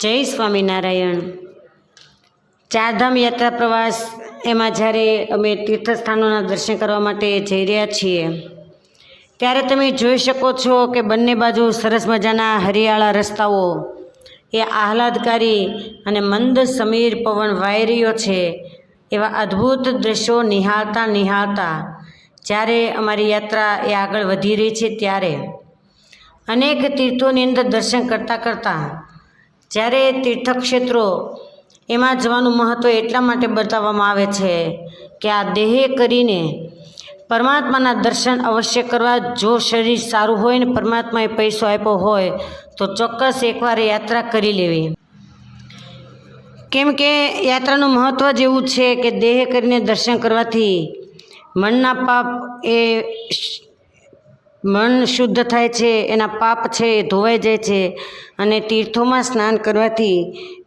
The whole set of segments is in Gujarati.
જય સ્વામિનારાયણ. ચારધામ યાત્રા પ્રવાસ એમાં જ્યારે અમે તીર્થસ્થાનોના દર્શન કરવા માટે જઈ રહ્યા છીએ, ત્યારે તમે જોઈ શકો છો કે બંને બાજુ સરસ મજાના હરિયાળા રસ્તાઓ, એ આહલાદકારી અને મંદ સમીર પવન વાયરીઓ છે, એવા અદ્ભુત દ્રશ્યો નિહાળતા નિહાળતા જ્યારે અમારી યાત્રા એ આગળ વધી રહી છે ત્યારે. અનેક તીર્થોની અંદર દર્શન કરતાં કરતાં જ્યારે તીર્થક્ષેત્રો એમાં જવાનું મહત્ત્વ એટલા માટે બતાવવામાં આવે છે કે આ દેહે કરીને પરમાત્માના દર્શન અવશ્ય કરવા જો શરીર સારું હોય ને પરમાત્માએ પૈસો આપ્યો હોય તો ચોક્કસ એકવાર યાત્રા કરી લેવી. કેમ કે યાત્રાનું મહત્ત્વ જ એવું છે કે દેહ કરીને દર્શન કરવાથી મનના પાપ એ મન શુદ્ધ થાય છે, એના પાપ છે, એ ધોવાઈ જાય છે અને તીર્થોમાં સ્નાન કરવાથી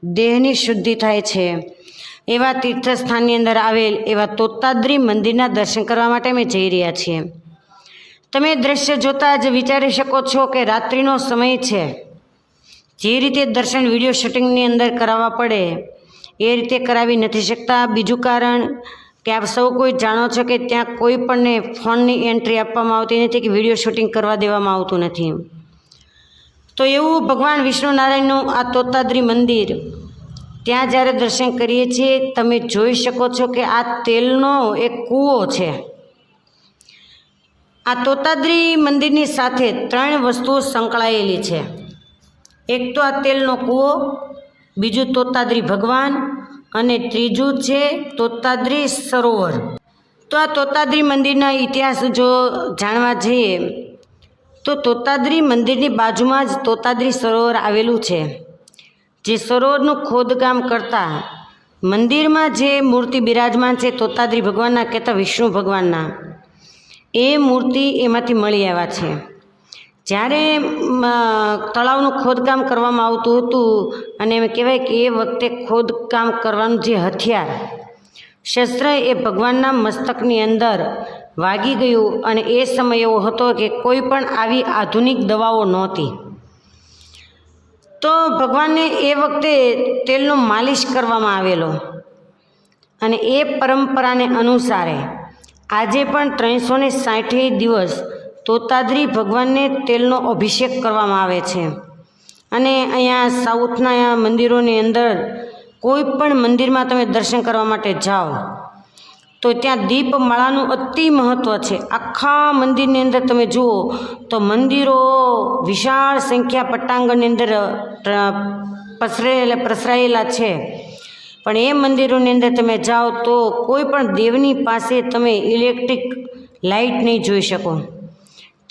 દેહની શુદ્ધિ થાય છે. એવા તીર્થસ્થાનની અંદર આવેલ એવા તોતાદ્રી મંદિરના દર્શન કરવા માટે અમે જઈ રહ્યા છીએ. તમે દ્રશ્ય જોતાં જ વિચારી શકો છો કે રાત્રિનો સમય છે. જે રીતે દર્શન વીડિયો શૂટિંગની અંદર કરાવવા પડે, એ રીતે કરાવી નથી શકતા. બીજું કારણ કે આપ સૌ કોઈ જાણો છો કે ત્યાં કોઈ પણને ફોનની એન્ટ્રી આપવામાં આવતી નથી કે વીડિયો શૂટિંગ કરવા દેવામાં આવતું નથી? તો એવું ભગવાન વિષ્ણુનારાયણનું આ તોતાદ્રી મંદિર, ત્યાં જ્યારે દર્શન કરીએ છીએ, તમે જોઈ શકો છો કે આ તેલનો એક કૂવો છે. આ તોતાદ્રી મંદિરની સાથે ત્રણ વસ્તુઓ સંકળાયેલી છે. એક તો આ તેલનો કૂવો, બીજું તોતાદ્રી ભગવાન અને ત્રીજું છે તોતાદ્રી સરોવર. તો આ તોતાદ્રી મંદિરના ઇતિહાસ જો જાણવા જઈએ, તો તોતાદ્રી મંદિરની બાજુમાં જ તોતાદ્રી સરોવર આવેલું છે. જે સરોવરનું ખોદકામ કરતાં મંદિરમાં જે મૂર્તિ બિરાજમાન છે તોતાદ્રી ભગવાનના કહેતા વિષ્ણુ ભગવાનના, એ મૂર્તિ એમાંથી મળી આવ્યા છે. જ્યારે તળાવનું ખોદકામ કરવામાં આવતું હતું અને એમ કહેવાય કે એ વખતે ખોદકામ કરવાનું જે હથિયાર, શસ્ત્ર એ ભગવાનના મસ્તકની અંદર વાગી ગયું અને એ સમય એવો હતો કે કોઈ પણ આવી આધુનિક દવાઓ નહોતી. તો ભગવાનને એ વખતે તેલનો માલિશ કરવામાં આવેલો અને એ પરંપરાને અનુસારે આજે પણ ત્રણસો ને દિવસ તોતાદ્રી ભગવાનને તેલનો અભિષેક કરવામાં આવે છે. અને અહીંયા સાઉથના મંદિરોની અંદર કોઈ પણ મંદિરમાં તમે દર્શન કરવા માટે જાઓ, તો ત્યાં દીપમાળાનું અતિ મહત્ત્વ છે. આખા મંદિરની અંદર તમે જુઓ તો મંદિરો વિશાળ સંખ્યા પટ્ટાંગણની અંદર પસરેલા, પ્રસરાયેલા છે. પણ એ મંદિરોની અંદર તમે જાઓ તો કોઈ પણ દેવની પાસે તમે ઇલેક્ટ્રિક લાઇટ નહીં જોઈ શકો.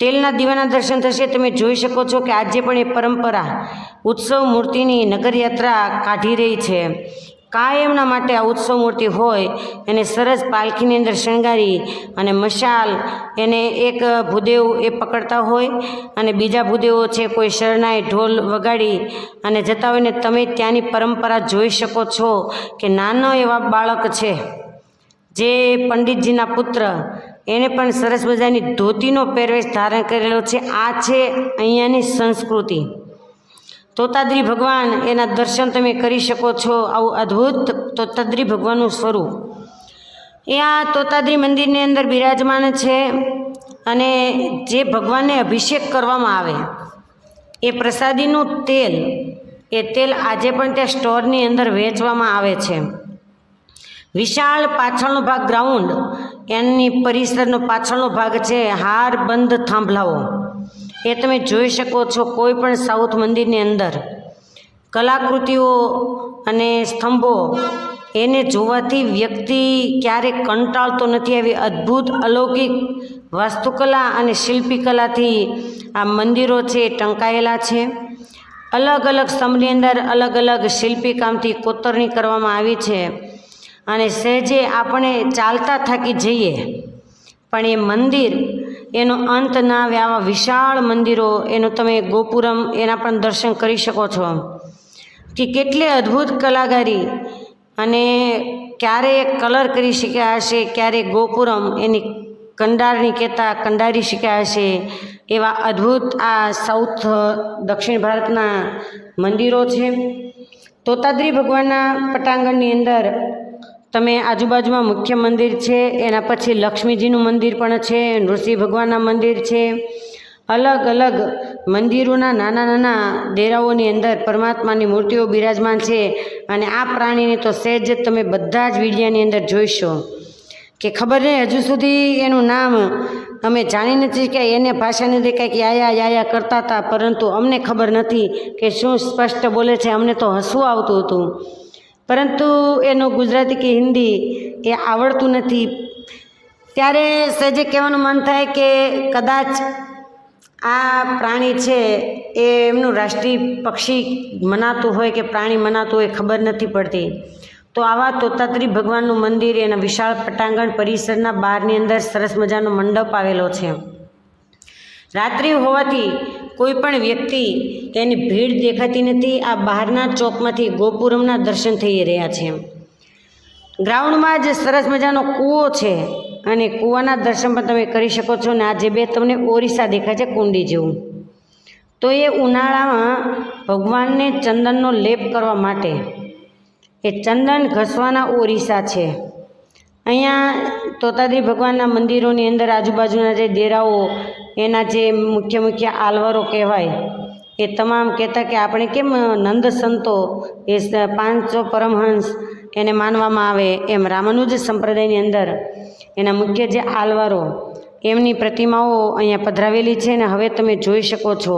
તેલના દીવાના દર્શન થશે. તમે જોઈ શકો છો કે આજે પણ એ પરંપરા ઉત્સવ મૂર્તિની નગરયાત્રા કાઢી રહી છે. કાયમના માટે આ ઉત્સવ મૂર્તિ હોય, એને સરસ પાલખીની અંદર શણગારી અને મશાલ, એને એક ભૂદેવ એ પકડતા હોય અને બીજા ભૂદેવો છે કોઈ શરણાઈ, ઢોલ વગાડી અને જતા હોય ને તમે ત્યાંની પરંપરા જોઈ શકો છો કે નાનો એવા બાળક છે જે પંડિતજીના પુત્ર એને પણ સરસ મજાની ધોતીનો પહેરવેશ ધારણ કરેલો છે. આ છે અહીંયાની સંસ્કૃતિ. તોતાદ્રી ભગવાન એના દર્શન તમે કરી શકો છો. આવું અદ્ભુત તોતાદ્રી ભગવાનનું સ્વરૂપ. એ આ તોતાદ્રી મંદિરની અંદર બિરાજમાન છે અને જે ભગવાનને અભિષેક કરવામાં આવે, એ પ્રસાદીનું તેલ, એ તેલ આજે પણ ત્યાં સ્ટોરની અંદર વેચવામાં આવે છે. વિશાળ પાછળનો ભાગ ગ્રાઉન્ડ એની પરિસરનો પાછળનો ભાગ છે, હાર બંધ થાંભલાઓ. એ તમે જોઈ શકો છો કોઈ પણ સાઉથ મંદિરની અંદર. કલાકૃતિઓ અને સ્તંભો, એને જોવાથી વ્યક્તિ ક્યારેક કંટાળતો નથી આવી અદ્ભુત અલૌકિક વાસ્તુકલા અને શિલ્પીકલાથી આ મંદિરો છે ટંકાયેલા છે. અલગ અલગ સ્તંભની અંદર અલગ અલગ શિલ્પી કામથી કોતરણી કરવામાં આવી છે. અને સહેજે આપણે ચાલતા થાકી જઈએ. પણ એ મંદિર, એનો અંત ના આવે, આવા વિશાળ મંદિરો, એનો તમે ગોપુરમ એના પણ દર્શન કરી શકો છો. કે કેટલી અદ્ભુત કલાકારી અને ક્યારે કલર કરી શક્યા હશે, ક્યારે ગોપુરમ એની કંડારણી કહેતા કંડારી શક્યા હશે, એવા અદ્ભુત આ સાઉથ દક્ષિણ ભારતના મંદિરો છે. તોતાદ્રી ભગવાનના પટાંગણની અંદર તમે આજુબાજુમાં મુખ્ય મંદિર છે, એના પછી લક્ષ્મીજીનું મંદિર પણ છે, નૃસિંહ ભગવાનના મંદિર છે. અલગ અલગ મંદિરોના નાના નાના ડેરાઓની અંદર પરમાત્માની મૂર્તિઓ બિરાજમાન છે અને આ પ્રાણીને તો સહેજ તમે બધા જ વિડીયાની અંદર જોઈશો. કે ખબર નહીં હજુ સુધી એનું નામ અમે જાણી નથી કે એને ભાષાની અંદર કંઈક યાયા યાયા કરતા હતા, પરંતુ અમને ખબર નથી કે શું સ્પષ્ટ બોલે છે, અમને તો હસવું આવતું હતું. પરંતુ એનું ગુજરાતી કે હિન્દી એ આવડતું નથી. ત્યારે સહેજે કહેવાનું મન થાય કે કદાચ આ પ્રાણી છે એ એમનું રાષ્ટ્રીય પક્ષી મનાતું હોય કે પ્રાણી મનાતું હોય ખબર નથી પડતી. તો આવા તોતાત્રી ભગવાનનું મંદિર એના વિશાળ પટાંગણ પરિસરના બહારની અંદર સરસ મજાનો મંડપ આવેલો છે. રાત્રિ હોવાથી કોઈ પણ વ્યક્તિ તેની ભીડ દેખાતી નથી, આ બહારના ચોકમાંથી ગોપુરમના દર્શન થઈ રહ્યા છે. ગ્રાઉન્ડમાં જ સરસ મજાનો કૂવો છે અને કૂવાના દર્શન પણ તમે કરી શકો છો ને આ જે બે તમને ઓરિસ્સા દેખાય છે કુંડી જેવું. તો એ ઉનાળામાં ભગવાનને ચંદનનો લેપ કરવા માટે, એ ચંદન ઘસવાના ઓરિસ્સા છે. અહીંયા તોતાદ્રી ભગવાનના મંદિરોની અંદર આજુબાજુના જે દેરાઓ, એના જે મુખ્ય મુખ્ય આલવારો કહેવાય, એ તમામ કહેતા કે આપણે કેમ નંદ સંતો એ પાંચો પરમહંસ એને માનવામાં આવે એમ રામાનુજ સંપ્રદાયની અંદર. એના મુખ્ય જે આલવારો, એમની પ્રતિમાઓ અહીંયા પધરાવેલી છે ને હવે તમે જોઈ શકો છો.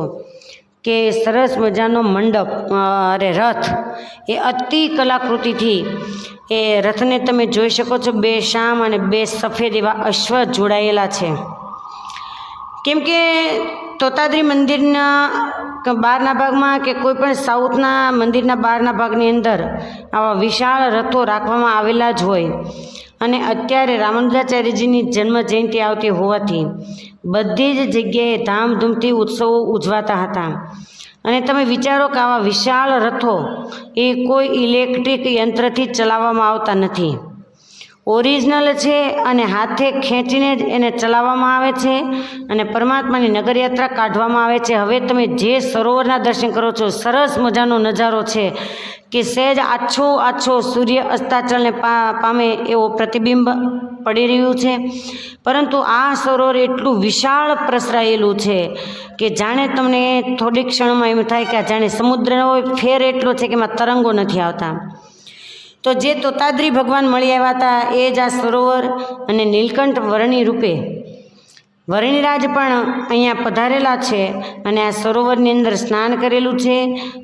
કે સરસ મજાનો મંડપ અરે રથ, એ અતિ કલાકૃતિથી એ રથને તમે જોઈ શકો છો બે શામ અને બે સફેદ એવા અશ્વ જોડાયેલા છે. કેમ કે તોતાદ્રી મંદિરના બહારના ભાગમાં કે કોઈ પણ સાઉથના મંદિરના બહારના ભાગની અંદર આવા વિશાળ રથો રાખવામાં આવેલા જ હોય. અને અત્યારે રામાનુજાચાર્યજીની જન્મ જયંતિ આવતી હોવાથી બધી જ જગ્યાએ ધામધૂમથી ઉત્સવો ઉજવાતા હતા. અને તમે વિચારો કે આવા વિશાળ રથો એ કોઈ ઇલેક્ટ્રિક યંત્રથી ચલાવવામાં આવતા નથી. ઓરિજિનલ છે અને હાથે ખેંચીને જ એને ચલાવવામાં આવે છે અને પરમાત્માની નગરયાત્રા કાઢવામાં આવે છે. હવે તમે જે સરોવરના દર્શન કરો છો, સરસ મજાનો નજારો છે કે સહેજ આછો આછો સૂર્ય અસ્તાચલને પામે એવો પ્રતિબિંબ પડી રહ્યું છે. પરંતુ આ સરોવર એટલું વિશાળ પ્રસરાયેલું છે કે જાણે તમને થોડીક ક્ષણમાં એમ થાય કે જાણે સમુદ્રનો ફેર એટલો છે કે એમાં તરંગો નથી આવતા. તો જે તોતાદ્રી ભગવાન મળી આવ્યા હતા એ જ આ સરોવર અને નીલકંઠ વર્ણી રૂપે. વરણીરાજ પણ અહીંયા પધારેલા છે અને આ સરોવરની અંદર સ્નાન કરેલું છે.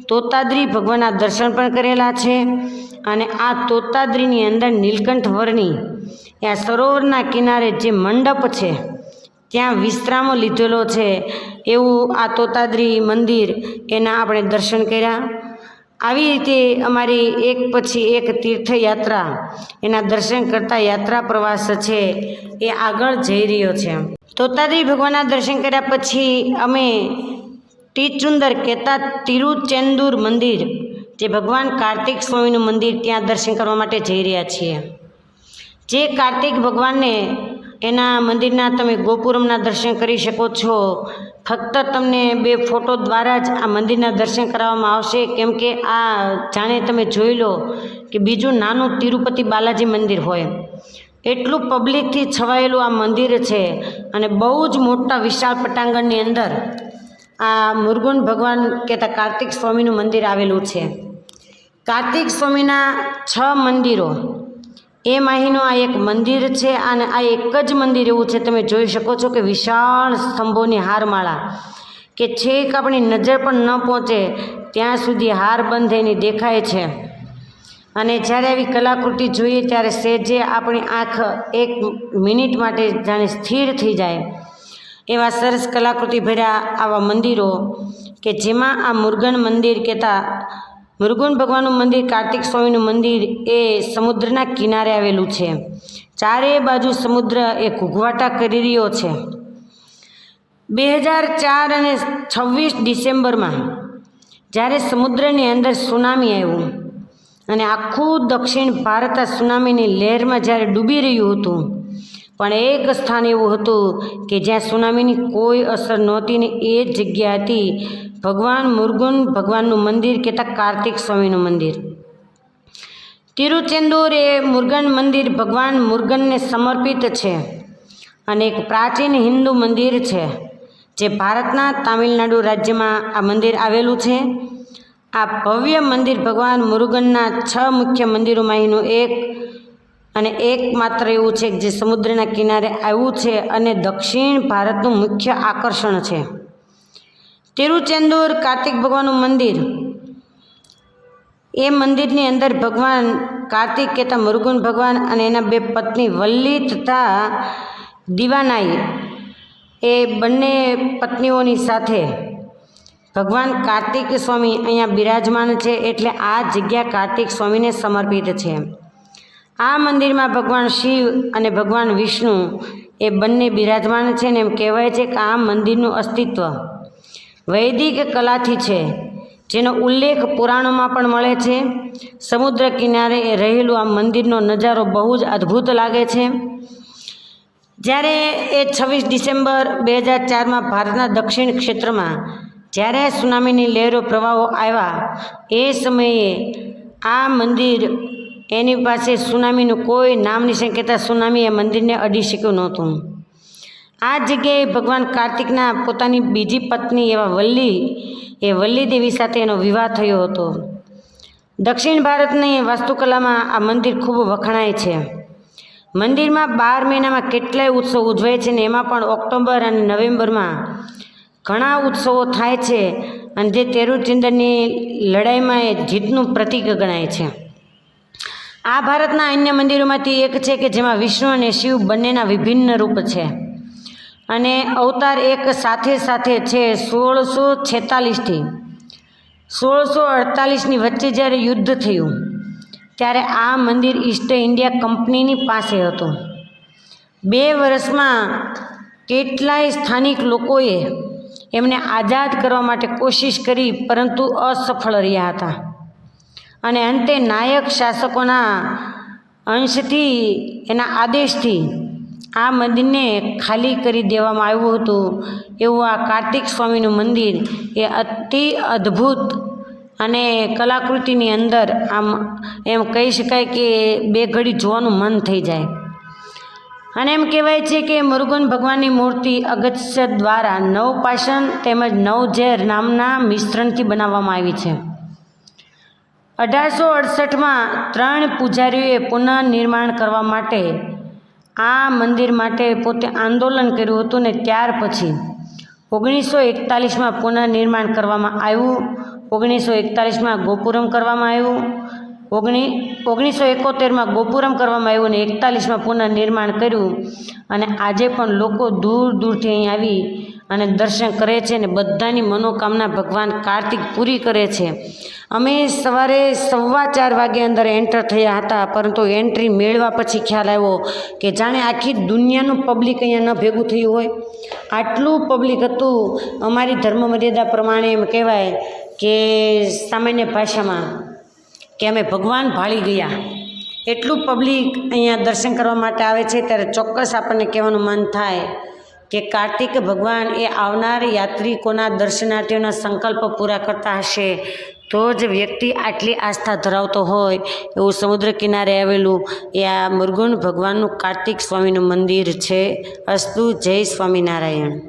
તોતાદ્રી ભગવાનના દર્શન પણ કરેલા છે અને આ તોતાદ્રીની અંદર નીલકંઠ વર્ણી એ આ સરોવરના કિનારે જે મંડપ છે ત્યાં વિશ્રામો લીધેલો છે. એવું આ તોતાદ્રી મંદિર એના આપણે દર્શન કર્યા. આવી રીતે અમારી એક પછી એક તીર્થયાત્રા, એના દર્શન કરતા યાત્રા પ્રવાસ છે, એ આગળ જઈ રહ્યો છે. તોતાદેવી ભગવાનના દર્શન કર્યા પછી અમે ટીચુંદર કહેતા તિરુચેન્દુર મંદિર, જે ભગવાન કાર્તિક સ્વામીનું મંદિર ત્યાં દર્શન કરવા માટે જઈ રહ્યા છીએ. જે કાર્તિક ભગવાનને એના મંદિરના તમે ગોપુરમના દર્શન કરી શકો છો. ફક્ત તમને બે ફોટો દ્વારા જ આ મંદિરના દર્શન કરાવવામાં આવશે. કેમ કે આ જાણે તમે જોઈ લો કે બીજું નાનું તિરુપતિ બાલાજી મંદિર હોય. એટલું પબ્લિકથી છવાયેલું આ મંદિર છે અને બહુ જ મોટા વિશાળ પટાંગણની અંદર આ મુરગુન ભગવાન કહેતા કાર્તિક સ્વામીનું મંદિર આવેલું છે. કાર્તિક સ્વામીના છ મંદિરો એ માહીનું આ એક મંદિર છે અને આ એક જ મંદિર એવું છે. તમે જોઈ શકો છો કે વિશાળ સ્તંભોની હારમાળા કે છેક આપણી નજર પણ ન પહોંચે, ત્યાં સુધી હાર બંધ એની દેખાય છે. અને જ્યારે આવી કલાકૃતિ જોઈએ ત્યારે સેજે આપણી આંખ એક મિનિટ માટે જાણે સ્થિર થઈ જાય. એવા સરસ કલાકૃતિ ભર્યા આવા મંદિરો કે જેમાં આ મુરગન મંદિર કહેતા મુરુગન ભગવાનનું મંદિર, કાર્તિક સ્વામીનું મંદિર એ સમુદ્રના કિનારે આવેલું છે. ચારે બાજુ સમુદ્ર એ ઘૂઘવાટા કરી રહ્યો છે. બે હજાર ચાર અને છવ્વીસ ડિસેમ્બરમાં જ્યારે સમુદ્રની અંદર સુનામી આવ્યું અને આખું દક્ષિણ ભારત આ સુનામીની લહેરમાં જ્યારે ડૂબી રહ્યું હતું પણ એક સ્થાન એવું હતું કે જ્યાં સુનામીની કોઈ અસર નહોતી ને એ જ જગ્યા હતી ભગવાન મુર્ગુન, ભગવાનનું મંદિર કહેતા કાર્તિક સ્વામીનું મંદિર. તિરુચેન્દુર એ મુર્ગન મંદિર ભગવાન મુર્ગનને સમર્પિત છે અને એક પ્રાચીન હિન્દુ મંદિર છે, જે ભારતના તામિલનાડુ રાજ્યમાં આ મંદિર આવેલું છે. આ ભવ્ય મંદિર ભગવાન મુરુગનના છ મુખ્ય મંદિરોમાંનું એક અને એકમાત્ર એવું છે કે જે સમુદ્રના કિનારે આવ્યું છે અને દક્ષિણ ભારતનું મુખ્ય આકર્ષણ છે. તિરુચેન્દુર કાર્તિક ભગવાનનું મંદિર. એ મંદિરની અંદર ભગવાન કાર્તિક કહેતા મુરુગન ભગવાન અને એના બે પત્ની વલ્લી તથા દિવાનાઈ એ બંને પત્નીઓની સાથે ભગવાન કાર્તિક સ્વામી અહીંયા બિરાજમાન છે એટલે આ જગ્યા કાર્તિક સ્વામીને સમર્પિત છે. આ મંદિરમાં ભગવાન શિવ અને ભગવાન વિષ્ણુ એ બંને બિરાજમાન છે ને એમ કહેવાય છે કે આ મંદિરનું અસ્તિત્વ. વૈદિક કલાથી છે. જેનો ઉલ્લેખ પુરાણોમાં પણ મળે છે. સમુદ્ર કિનારે રહેલું આ મંદિરનો નજારો બહુ જ અદ્ભુત લાગે છે. જ્યારે એ છવ્વીસ ડિસેમ્બર બે હજાર ચારમાં ભારતના દક્ષિણ ક્ષેત્રમાં જ્યારે સુનામીની લહેરો પ્રવાહો આવ્યા, એ સમયે આ મંદિર એની પાસે સુનામીનું કોઈ નામ નિશાન સુનામી એ મંદિરને અડી શક્યું નહોતું. આ જગ્યાએ ભગવાન કાર્તિકના પોતાની બીજી પત્ની એવા વલ્લી, એ વલ્લી દેવી સાથે એનો વિવાહ થયો હતો. દક્ષિણ ભારતની વાસ્તુકલામાં આ મંદિર ખૂબ વખણાય છે. મંદિરમાં બાર મહિનામાં કેટલાય ઉત્સવ ઉજવાય છે ને એમાં પણ ઓક્ટોબર અને નવેમ્બરમાં ઘણા ઉત્સવો થાય છે અને જે તેરુચિંદરની લડાઈમાં એ જીતનું પ્રતીક ગણાય છે. આ ભારતના અન્ય મંદિરોમાંથી એક છે કે જેમાં વિષ્ણુ અને શિવ બંનેના વિભિન્ન રૂપ છે. અને અવતાર એક સાથે સાથે છે સોળસો છેતાલીસથી. સોળસો અડતાલીસની વચ્ચે જ્યારે યુદ્ધ થયું, ત્યારે આ મંદિર ઈસ્ટ ઇન્ડિયા કંપનીની પાસે હતું. બે વર્ષમાં કેટલાય સ્થાનિક લોકોએ એમને આઝાદ કરવા માટે કોશિશ કરી, પરંતુ અસફળ રહ્યા હતા. અને અંતે નાયક શાસકોના અંશથી, એના આદેશથી આ મંદિરને ખાલી કરી દેવામાં આવ્યું હતું. એવું આ કાર્તિક સ્વામીનું મંદિર એ અતિ અદ્ભુત અને કલાકૃતિની અંદર આમ એમ કહી શકાય કે બે ઘડી જોવાનું મન થઈ જાય. અને એમ કહેવાય છે કે મુરુગન ભગવાનની મૂર્તિ અગત્ય દ્વારા નવ પાષણ તેમજ નવ ઝેર નામના મિશ્રણથી બનાવવામાં આવી છે. અઢારસો અડસઠમાં ત્રણ પૂજારીઓએ પુનઃનિર્માણ કરવા માટે આ મંદિર માટે પોતે આંદોલન કર્યું હતું ને ત્યાર પછી ઓગણીસો એકતાલીસમાં પુનઃનિર્માણ કરવામાં આવ્યું, ઓગણીસો એકતાલીસમાં ગોપુરમ કરવામાં આવ્યું, ઓગણી, ઓગણીસો એકોતેરમાં ગોપુરમ કરવામાં આવ્યું અને એકતાલીસમાં પુનઃનિર્માણ કર્યું અને આજે પણ લોકો દૂર દૂરથી અહીં આવી અને દર્શન કરે છે અને બધાની મનોકામના ભગવાન કાર્તિક પૂરી કરે છે. અમે સવારે સવા ચાર વાગે અંદર એન્ટર થયા હતા, પરંતુ એન્ટ્રી મેળવા પછી ખ્યાલ આવ્યો કે જાણે આખી દુનિયાનું પબ્લિક અહીંયા ન ભેગું થયું હોય. આટલું પબ્લિક હતું, અમારી ધર્મ મર્યાદા પ્રમાણે એમ કહેવાય કે સામાન્ય ભાષામાં કે અમે ભગવાન ભાળી ગયા. એટલું પબ્લિક અહીંયા દર્શન કરવા માટે આવે છે, ત્યારે ચોક્કસ આપણને કહેવાનું મન થાય. કે કાર્તિક ભગવાન એ આવનાર યાત્રિકોના દર્શનાર્થીઓના સંકલ્પ પૂરા કરતા હશે, તો જ વ્યક્તિ આટલી આસ્થા ધરાવતો હોય એવું સમુદ્ર કિનારે આવેલું. એ આ મુરુગન ભગવાનનું કાર્તિક સ્વામીનું મંદિર છે. અસ્તુ જય સ્વામિનારાયણ.